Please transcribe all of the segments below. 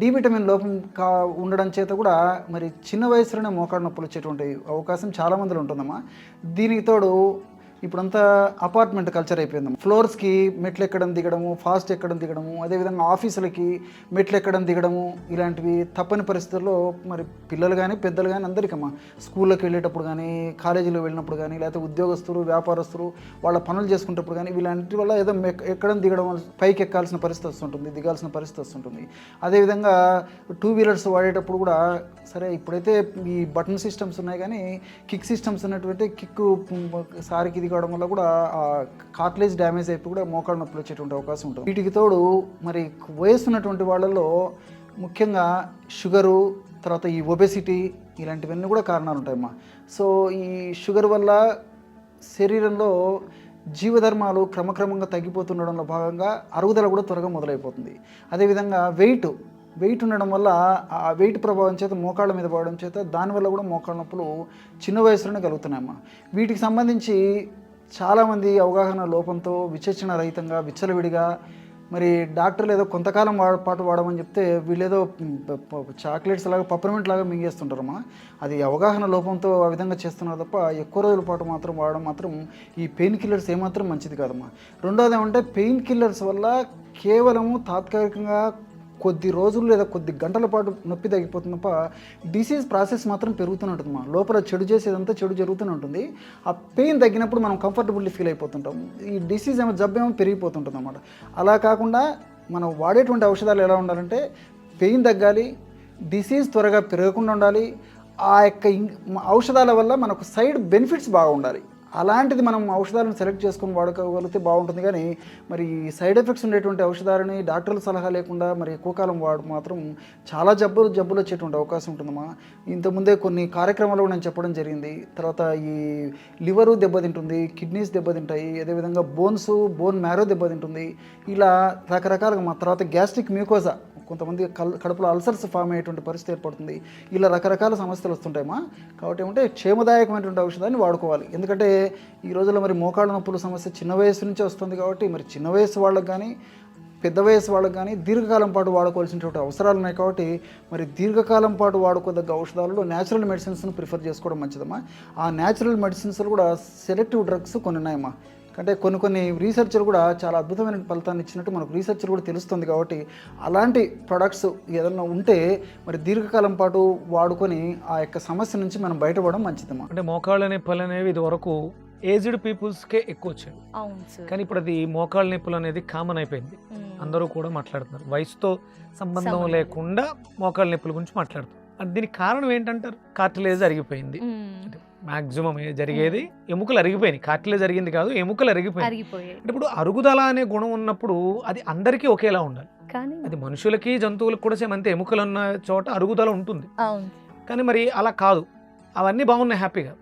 D vitamin లోపం కా ఉండడం చేత కూడా మరి చిన్న వయసులోనే మోకాడు నొప్పులు వచ్చేటువంటి అవకాశం చాలామందిలో ఉంటుందమ్మా. దీనికి తోడు ఇప్పుడంతా అపార్ట్మెంట్ కల్చర్ అయిపోయింది ఫ్లోర్స్కి మెట్లు ఎక్కడం దిగడము ఫాస్ట్ ఎక్కడం దిగడము అదేవిధంగా ఆఫీసులకి మెట్లు ఎక్కడం దిగడము ఇలాంటివి తప్పని పరిస్థితుల్లో మరి పిల్లలు కానీ పెద్దలు కానీ అందరికమ్మా. స్కూళ్ళకి వెళ్ళేటప్పుడు కానీ కాలేజీలో వెళ్ళినప్పుడు కానీ లేకపోతే ఉద్యోగస్తులు వ్యాపారస్తులు వాళ్ళ పనులు చేసుకునేటప్పుడు కానీ ఇలాంటి వల్ల ఏదో ఎక్కడం దిగడం పైకి ఎక్కాల్సిన పరిస్థితి వస్తుంటుంది దిగాల్సిన పరిస్థితి వస్తుంటుంది. అదేవిధంగా టూ వీలర్స్ వాడేటప్పుడు కూడా సరే ఇప్పుడైతే ఈ బటన్ సిస్టమ్స్ ఉన్నాయి కానీ కిక్ సిస్టమ్స్ ఉన్నటువంటి కిక్ సారికి కావడం వల్ల కూడా ఆ కార్ట్లేజ్ డ్యామేజ్ అయిపోయి కూడా మోకాళ్ళ నొప్పులు వచ్చేటువంటి అవకాశం ఉంటుంది. వీటికి తోడు మరి వయసు ఉన్నటువంటి వాళ్ళలో ముఖ్యంగా షుగరు తర్వాత ఈ ఒబెసిటీ ఇలాంటివన్నీ కూడా కారణాలు ఉంటాయమ్మా. సో ఈ షుగర్ వల్ల శరీరంలో జీవధర్మాలు క్రమక్రమంగా తగ్గిపోతుండడంలో భాగంగా అరుగుదల కూడా త్వరగా మొదలైపోతుంది. అదేవిధంగా వెయిట్ వెయిట్ ఉండడం వల్ల ఆ వెయిట్ ప్రభావం చేత మోకాళ్ళ మీద పడడం చేత దానివల్ల కూడా మోకాళ్ళ నొప్పులు చిన్న వయసులోనే కలుగుతున్నాయమ్మా. వీటికి సంబంధించి చాలామంది అవగాహన లోపంతో విచక్షణ రహితంగా విచ్చలవిడిగా మరి డాక్టర్లు ఏదో కొంతకాలం వా పాటు వాడమని చెప్తే వీళ్ళేదో చాక్లెట్స్ లాగా పప్పర్మెంట్ లాగా మింగేస్తుంటారమ్మా. అది అవగాహన లోపంతో ఆ విధంగా చేస్తున్నారు తప్ప ఎక్కువ రోజుల పాటు మాత్రం వాడడం మాత్రం ఈ పెయిన్ కిల్లర్స్ ఏమాత్రం మంచిది కాదమ్మా. రెండోది ఏమంటే పెయిన్ కిల్లర్స్ వల్ల కేవలము తాత్కాలికంగా కొద్ది రోజులు లేదా కొద్ది గంటల పాటు నొప్పి తగ్గిపోతుంది తప్ప డిసీజ్ ప్రాసెస్ మాత్రం పెరుగుతూనే ఉంటుంది మా లోపల చెడు చేసేదంతా చెడు జరుగుతూనే ఉంటుంది. ఆ పెయిన్ తగ్గినప్పుడు మనం కంఫర్టబుల్లీ ఫీల్ అయిపోతుంటాం. ఈ డిసీజ్ ఏమో జబ్బు ఏమో పెరిగిపోతుంటుంది అన్నమాట. అలా కాకుండా మనం వాడేటువంటి ఔషధాలు ఎలా ఉండాలంటే పెయిన్ తగ్గాలి డిసీజ్ త్వరగా పెరగకుండా ఉండాలి ఆ యొక్క ఇం- ఔషధాల వల్ల మనకు సైడ్ బెనిఫిట్స్ బాగా ఉండాలి. అలాంటిది మనం ఔషధాలను సెలెక్ట్ చేసుకొని వాడుకోగలిగితే బాగుంటుంది. కానీ మరి సైడ్ ఎఫెక్ట్స్ ఉండేటువంటి ఔషధాలని డాక్టర్ల సలహా లేకుండా మరి ఎక్కువ కాలం వాడు మాత్రం చాలా జబ్బులు జబ్బులు వచ్చేటువంటి అవకాశం ఉంటుందమ్మా ఇంతకుముందే కొన్ని కార్యక్రమాలు నేను చెప్పడం జరిగింది. తర్వాత ఈ లివరు దెబ్బతింటుంది కిడ్నీస్ దెబ్బతింటాయి అదేవిధంగా బోన్స్ బోన్ మ్యారో దెబ్బతింటుంది. ఇలా రకరకాలుగా మా తర్వాత గ్యాస్ట్రిక్ మ్యూకోజా కొంతమంది కల్ కడుపులో అల్సర్స్ ఫామ్ అయ్యేటువంటి పరిస్థితి ఏర్పడుతుంది. ఇలా రకరకాల సమస్యలు వస్తుంటాయమ్మా. కాబట్టి ఏమంటే క్షేమదాయకమైనటువంటి ఔషధాన్ని వాడుకోవాలి. ఎందుకంటే ఈ రోజుల్లో మరి మోకాళ్ళ నొప్పుల సమస్య చిన్న వయసు నుంచే వస్తుంది కాబట్టి మరి చిన్న వయసు వాళ్ళకి కానీ పెద్ద వయసు వాళ్ళకి కానీ దీర్ఘకాలం పాటు వాడుకోవాల్సినటువంటి అవసరాలు ఉన్నాయి కాబట్టి మరి దీర్ఘకాలం పాటు వాడుకోదగ్గ ఔషధాలలో న్యాచురల్ మెడిసిన్స్ను ప్రిఫర్ చేసుకోవడం మంచిదమ్మా. ఆ న్యాచురల్ మెడిసిన్స్లో కూడా సెలెక్టివ్ డ్రగ్స్ కొన్ని ఉన్నాయమ్మా. అంటే కొన్ని కొన్ని రీసెర్చర్ కూడా చాలా అద్భుతమైన ఫలితాన్ని ఇచ్చినట్టు మనకు రీసెర్చర్ కూడా తెలుస్తుంది కాబట్టి అలాంటి ప్రొడక్ట్స్ ఏదైనా ఉంటే మరి దీర్ఘకాలం పాటు వాడుకొని ఆ యొక్క సమస్య నుంచి మనం బయటపడడం మంచిదమ్మా. అంటే మోకాళ్ళ నొప్పులు అనేవి ఇది వరకు ఏజ్డ్ పీపుల్స్కే ఎక్కువ సార్. కానీ ఇప్పుడు అది మోకాళ్ళ నొప్పులు అనేది కామన్ అయిపోయింది. అందరూ కూడా మాట్లాడుతున్నారు. వయసుతో సంబంధం. లేకుండా మోకాళ్ళ నొప్పుల గురించి మాట్లాడుతారు అంటే దీనికి కారణం ఏంటంటారు? కార్టిలేజ్ అరిగిపోయింది. మాక్సిమం జరిగేది? ఎముకలు అరిగిపోయినాయి. కార్టిలేజ్ జరిగింది కాదు ఎముకలు అరిగిపోయాయి. అంటే ఇప్పుడు అరుగుదల అనే గుణం ఉన్నప్పుడు అది అందరికీ ఒకేలా ఉండాలి. కానీ అది మనుషులకి జంతువులకు కూడా సేమ్ అంతే. ఎముకలు ఉన్న చోట అరుగుదల ఉంటుంది. కానీ మరి అలా కాదు. అవన్నీ బాగున్నాయి హ్యాపీగా.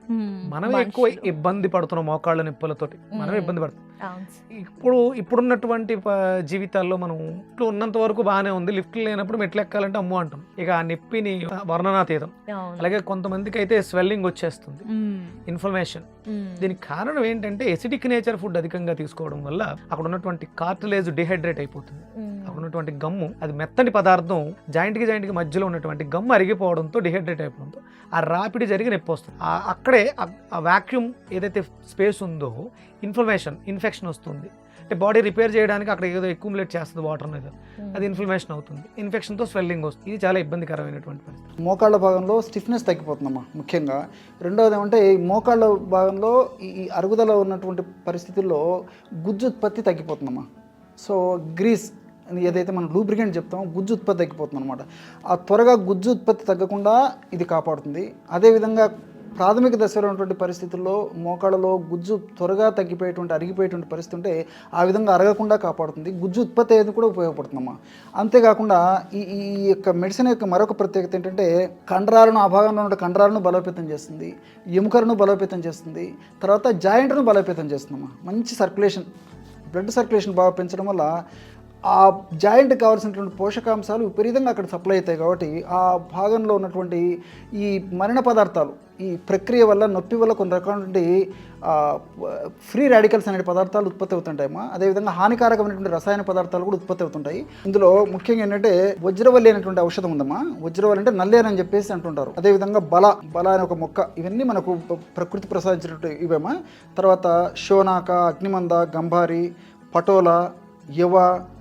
మనం ఎక్కువ. ఇబ్బంది పడుతున్నాం మోకాళ్ళ నొప్పులతోటి మనం. ఇబ్బంది పడుతున్నాం. ఇప్పుడు ఇప్పుడున్నటువంటి జీవితాల్లో మనం ఇంట్లో ఉన్నంత వరకు బాగానే ఉంది లిఫ్ట్ లేనప్పుడు మెట్లు ఎక్కాలంటే అమ్మో అంటాం ఇక ఆ నొప్పిని వర్ణనాతీతం అలాగే కొంతమందికి అయితే స్వెల్లింగ్ వచ్చేస్తుంది. ఇన్ఫర్మేషన్. దీనికి కారణం ఏంటంటే ఎసిడిక్ నేచర్ ఫుడ్ అధికంగా తీసుకోవడం వల్ల అక్కడ ఉన్నటువంటి కార్టిలేజ్ డిహైడ్రేట్ అయిపోతుంది. అక్కడ ఉన్నటువంటి గమ్ము అది మెత్తని పదార్థం జాయింట్కి జాయింట్కి మధ్యలో ఉన్నటువంటి గమ్ము అరిగిపోవడంతో డిహైడ్రేట్ అయిపోవడంతో ఆ రాపిడి జరిగి నొప్పి వస్తుంది. అక్కడే ఆ- వాక్యూమ్ ఏదైతే స్పేస్ ఉందో ఇన్ఫ్లమేషన్ ఇన్ఫెక్షన్ వస్తుంది. అంటే బాడీ రిపేర్ చేయడానికి అక్కడ ఏదో అక్యుములేట్ చేస్తుంది వాటర్ అనేది. మ్మ్. అది ఇన్ఫ్లమేషన్ అవుతుంది. ఇన్ఫెక్షన్తో స్వెల్లింగ్ వస్తుంది. ఇది చాలా ఇబ్బందికరమైనటువంటి పరిస్థితి. మోకాళ్ళ భాగంలో స్టిఫ్నెస్ తగ్గిపోతుందమ్మా ముఖ్యంగా. రెండవది ఏమంటే ఈ మోకాళ్ళ భాగంలో ఈ ఈ అరుగుదల ఉన్నటువంటి పరిస్థితుల్లో గుజ్జు ఉత్పత్తి తగ్గిపోతుందమ్మా. సో గ్రీస్ ఏదైతే మనం లూబ్రికెంట్ చెప్తామో గుజ్జు ఉత్పత్తి తగ్గిపోతుంది అనమాట ఆ త్వరగా గుజ్జు ఉత్పత్తి తగ్గకుండా ఇది కాపాడుతుంది. అదేవిధంగా ప్రాథమిక దశలో ఉన్నటువంటి పరిస్థితుల్లో మోకాళ్ళలో గుజ్జు త్వరగా తగ్గిపోయేటువంటి అరిగిపోయేటువంటి పరిస్థితి ఉంటే ఆ విధంగా అరగకుండా కాపాడుతుంది. గుజ్జు ఉత్పత్తి అయ్యేది కూడా ఉపయోగపడుతుందమ్మా. అంతేకాకుండా ఈ ఈ యొక్క మెడిసిన్ యొక్క మరొక ప్రత్యేకత ఏంటంటే కండరాలను ఆ భాగంలో ఉన్న కండరాలను బలోపేతం చేస్తుంది. ఎముకలను బలోపేతం చేస్తుంది. తర్వాత జాయింట్ను బలోపేతం చేస్తుందమ్మా. మంచి సర్క్యులేషన్ బ్లడ్ సర్క్యులేషన్ బాగా పెంచడం వల్ల ఆ జాయింట్ కావాల్సినటువంటి పోషకాంశాలు విపరీతంగా అక్కడ సప్లై అవుతాయి కాబట్టి ఆ భాగంలో ఉన్నటువంటి ఈ మరణ పదార్థాలు ఈ ప్రక్రియ వల్ల నొప్పి వల్ల కొన్ని రకాలైనటువంటి ఫ్రీ రాడికల్స్ అనే పదార్థాలు ఉత్పత్తి అవుతుంటాయమ్మా అదేవిధంగా హానికారకమైనటువంటి రసాయన పదార్థాలు కూడా ఉత్పత్తి అవుతుంటాయి. ఇందులో ముఖ్యంగా ఏంటంటే వజ్రవల్లి అనేటువంటి ఔషధం ఉందమ్మా. వజ్రవల్లి అంటే నల్లేరు అని చెప్పేసి అంటుంటారు. అదేవిధంగా బల బల అనే ఒక మొక్క ఇవన్నీ మనకు ప్రకృతి ప్రసాదించినట్టు ఇవేమా. తర్వాత షోనాక అగ్నిమంద గంభారి పటోలా యవ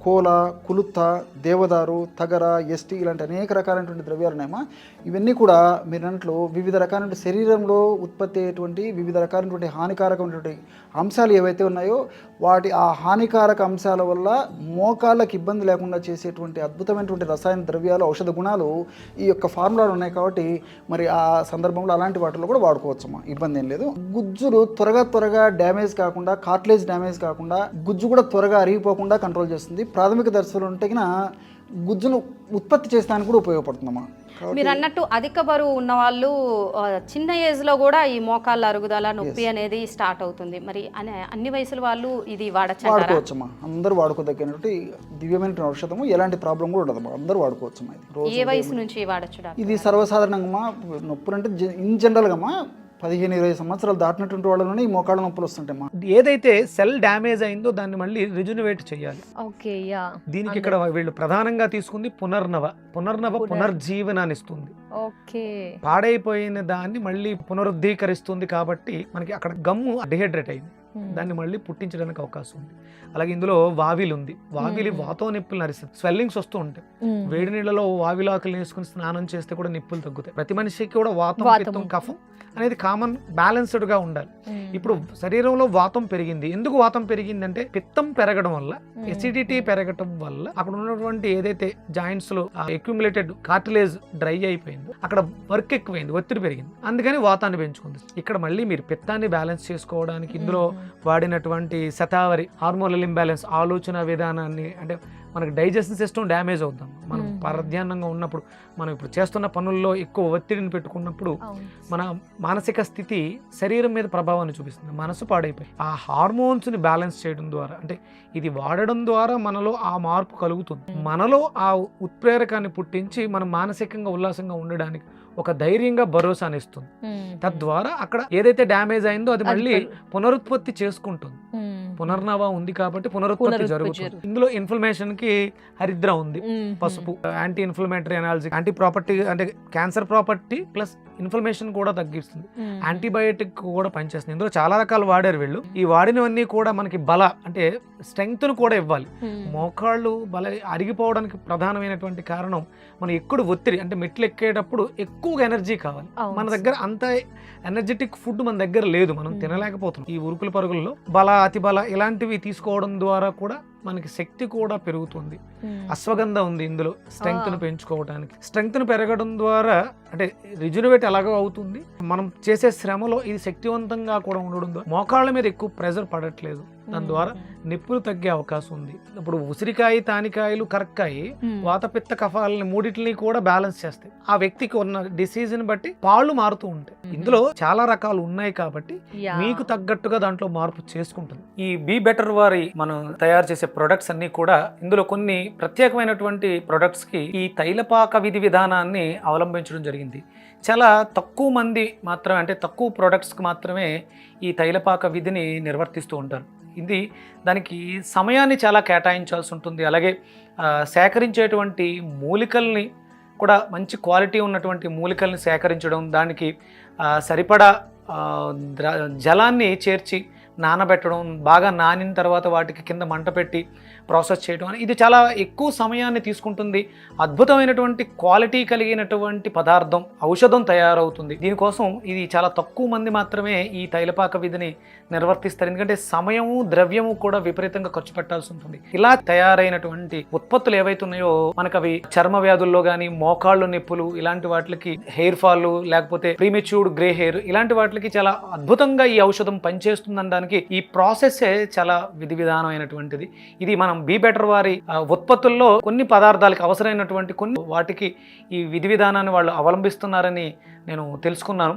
కోల కులుత్త దేవదారు తగర ఎస్టీ ఇలాంటి అనేక రకాలైనటువంటి ద్రవ్యాలు ఉన్నాయమ్మా ఇవన్నీ కూడా మీరు అన్నట్లు వివిధ రకాలైన శరీరంలో ఉత్పత్తి అయ్యేటువంటి వివిధ రకాలైనటువంటి హానికారకమైనటువంటి అంశాలు ఏవైతే ఉన్నాయో వాటి ఆ హానికారక అంశాల వల్ల మోకాళ్ళకి ఇబ్బంది లేకుండా చేసేటువంటి అద్భుతమైనటువంటి రసాయన ద్రవ్యాలు ఔషధ గుణాలు ఈ యొక్క ఫార్ములాలు ఉన్నాయి కాబట్టి మరి ఆ సందర్భంలో అలాంటి వాటిలో కూడా వాడుకోవచ్చమ్మా. ఇబ్బంది ఏం లేదు. గుజ్జులు త్వరగా త్వరగా డ్యామేజ్ కాకుండా కార్ట్లేజ్ డ్యామేజ్ కాకుండా గుజ్జు కూడా త్వరగా అరిగిపోకుండా కంట్రోల్ చేస్తుంది. ప్రాథమిక దశలో ఉంటే గుజ్జును ఉత్పత్తి చేసడానికి కూడా ఉపయోగపడుతుందమ్మా మీరు అన్నట్టు అధిక బరువు ఉన్న వాళ్ళు చిన్న ఏజ్లో కూడా ఈ మోకాళ్ళ అరుగుదల నొప్పి అనేది స్టార్ట్ అవుతుంది. మరి అనే- అన్ని వయసుల వాళ్ళు ఇది వాడుకోవచ్చమ్మా. అందరూ వాడుకోదగినటువంటి దివ్యమైన ఔషధము. ఎలాంటి ప్రాబ్లం కూడా ఉండదమ్మా. అందరూ వాడుకోవచ్చమ్మా రోజు ఏ వయసు నుంచి వాడచ్చు ఇది సర్వసాధారణంగా నొప్పులు అంటే ఇన్ జనరల్గా పదిహేను ఇరవై సంవత్సరాలు దాటినటువంటి వాళ్ళలోనే ఈ మోకాళ్ళ నొప్పులు వస్తుంటాయమ్మా. ఏదైతే సెల్ డ్యామేజ్ అయిందో దాన్ని మళ్ళీ రిజునివేట్ చేయాలి. Okay yeah. దీనికి ఇక్కడ వీళ్ళు ప్రధానంగా తీసుకుంది పునర్నవ. పునర్నవ పునర్- పునర్జీవనాన్ని ఇస్తుంది. ఓకే. పాడైపోయిన దాన్ని మళ్ళీ పునరుద్ధీకరిస్తుంది కాబట్టి మనకి అక్కడ గమ్ము డిహైడ్రేట్ అయింది. దాన్ని మళ్ళీ పుట్టించడానికి అవకాశం ఉంది అలాగే ఇందులో వావిలి ఉంది వావిలి. వాతో నిప్పులు నరిస్తుంది స్వెల్లింగ్స్ వస్తూ ఉంటాయి. వేడి నీళ్ళలో వావిలాకులు వేసుకుని స్నానం చేస్తే కూడా నిప్పులు తగ్గుతాయి ప్రతి మనిషికి కూడా వాతం పిత్తం. కఫం అనేది కామన్ బ్యాలెన్స్డ్గా ఉండాలి. ఇప్పుడు శరీరంలో వాతం పెరిగింది ఎందుకు వాతం పెరిగిందంటే పిత్తం పెరగడం వల్ల. ఎసిడిటీ పెరగటం వల్ల అక్కడ ఉన్నటువంటి ఏదైతే జాయింట్స్లో అక్యుములేటెడ్ కార్టిలేజ్ డ్రై అయిపోయిందో అక్కడ వర్క్ ఎక్కువైంది ఒత్తిడి పెరిగింది అందుకని వాతాన్ని పెంచుకుంది ఇక్కడ మళ్ళీ మీరు పిత్తాన్ని బ్యాలెన్స్ చేసుకోవడానికి ఇందులో. వాడినటువంటి శతావరి హార్మోనల్ ఇంబ్యాలెన్స్ ఆలోచన విధానాన్ని అంటే మనకి డైజెషన్ సిస్టమ్ డ్యామేజ్ అవుతాం మనం. పరధ్యానంగా ఉన్నప్పుడు మనం ఇప్పుడు చేస్తున్న పనుల్లో ఎక్కువ ఒత్తిడిని పెట్టుకున్నప్పుడు. మన మానసిక స్థితి శరీరం మీద ప్రభావాన్ని చూపిస్తుంది మనసు పాడైపోయి ఆ హార్మోన్స్ని బ్యాలెన్స్ చేయడం ద్వారా అంటే ఇది వాడడం ద్వారా మనలో ఆ మార్పు కలుగుతుంది. మనలో ఆ ఉత్ప్రేరకాన్ని పుట్టించి మనం మానసికంగా ఉల్లాసంగా ఉండడానికి ఒక ధైర్యంగా భరోసాని ఇస్తుంది Hmm. తద్వారా అక్కడ ఏదైతే డ్యామేజ్ అయిందో అది మళ్ళీ పునరుత్పత్తి చేసుకుంటుంది. పునర్నవ ఉంది కాబట్టి పునరుత్పత్తి జరుగుతుంది. ఇందులో ఇన్ఫ్లమేషన్కి హరిద్ర ఉంది. పసుపు anti inflammatory analogy anti property అంటే క్యాన్సర్ ప్రాపర్టీ ప్లస్ ఇన్ఫ్లమేషన్ కూడా తగ్గిస్తుంది. యాంటీబయోటిక్ కూడా పనిచేస్తుంది ఇందులో చాలా రకాలు వాడారు వీళ్ళు ఈ వాడినవన్నీ కూడా మనకి బల అంటే స్ట్రెంగ్త్ను కూడా ఇవ్వాలి. మోకాళ్ళు బల అరిగిపోవడానికి ప్రధానమైనటువంటి కారణం మనం ఎక్కువ ఒత్తిడి అంటే మెట్లు ఎక్కేటప్పుడు ఎక్కువగా ఎనర్జీ కావాలి. మన దగ్గర అంత ఎనర్జెటిక్ ఫుడ్ మన దగ్గర లేదు మనం. తినలేకపోతున్నాం ఈ ఉరుకుల పరుగుల్లో బల అతి బల ఇలాంటివి తీసుకోవడం ద్వారా కూడా మనకి శక్తి కూడా పెరుగుతుంది Hmm. అశ్వగంధ ఉంది ఇందులో స్ట్రెంగ్త్ను ఆ. పెంచుకోవడానికి స్ట్రెంగ్త్ను పెరగడం ద్వారా అంటే రిజునవేట్ ఎలాగో అవుతుంది మనం చేసే శ్రమలో ఇది శక్తివంతంగా కూడా ఉండడం ద్వారా మోకాళ్ళ మీద ఎక్కువ ప్రెజర్ పడట్లేదు దాని. ద్వారా నిప్పులు తగ్గే అవకాశం ఉంది ఇప్పుడు ఉసిరికాయ తానికాయలు కరక్కాయి. వాతపిత్త కఫాలని మూడిటిని కూడా బ్యాలెన్స్ చేస్తాయి ఆ వ్యక్తికి ఉన్న డిసీజ్ని బట్టి పాళ్ళు మారుతూ ఉంటాయి. ఇందులో చాలా రకాలు ఉన్నాయి కాబట్టి. మీకు తగ్గట్టుగా దాంట్లో మార్పు చేసుకుంటుంది ఈ బీ బెటర్ వారి మనం తయారు చేసే ప్రొడక్ట్స్ అన్ని కూడా ఇందులో కొన్ని ప్రత్యేకమైనటువంటి ప్రొడక్ట్స్కి ఈ తైలపాక విధి విధానాన్ని అవలంబించడం జరిగింది చాలా తక్కువ మంది మాత్రమే అంటే తక్కువ ప్రొడక్ట్స్కి మాత్రమే ఈ తైలపాక విధిని నిర్వర్తిస్తూ ఉంటారు ఇది దానికి సమయాన్ని చాలా కేటాయించాల్సి ఉంటుంది. అలాగే సేకరించేటువంటి మూలికల్ని కూడా మంచి క్వాలిటీ ఉన్నటువంటి మూలికల్ని సేకరించడం దానికి సరిపడా జలాన్ని చేర్చి నానబెట్టడం బాగా నానిన తర్వాత వాటికి కింద మంట పెట్టి ప్రాసెస్ చేయడం అని. ఇది చాలా ఎక్కువ సమయాన్ని తీసుకుంటుంది. అద్భుతమైనటువంటి క్వాలిటీ కలిగినటువంటి పదార్థం ఔషధం తయారవుతుంది. దీనికోసం ఇది చాలా తక్కువ మంది మాత్రమే ఈ తైలపాక విధిని నిర్వర్తిస్తారు. ఎందుకంటే సమయము ద్రవ్యము కూడా విపరీతంగా ఖర్చు పెట్టాల్సి ఉంటుంది. ఇలా తయారైనటువంటి ఉత్పత్తులు ఏవైతున్నాయో మనకు అవి చర్మ వ్యాధుల్లో కానీ మోకాళ్ళు నొప్పులు ఇలాంటి వాటికి హెయిర్ ఫాల్ లేకపోతే ప్రీమెచ్యూర్డ్ గ్రే హెయిర్ ఇలాంటి వాటికి చాలా అద్భుతంగా ఈ ఔషధం పనిచేస్తుంది అనడానికి ఈ ప్రాసెస్ చాలా విధి విధానమైనటువంటిది ఇది మనం బీ బెటర్ వారి ఉత్పత్తుల్లో కొన్ని పదార్థాలకు అవసరమైనటువంటి కొన్ని వాటికి ఈ విధి విధానాన్ని వాళ్ళు అవలంబిస్తున్నారని నేను తెలుసుకున్నాను.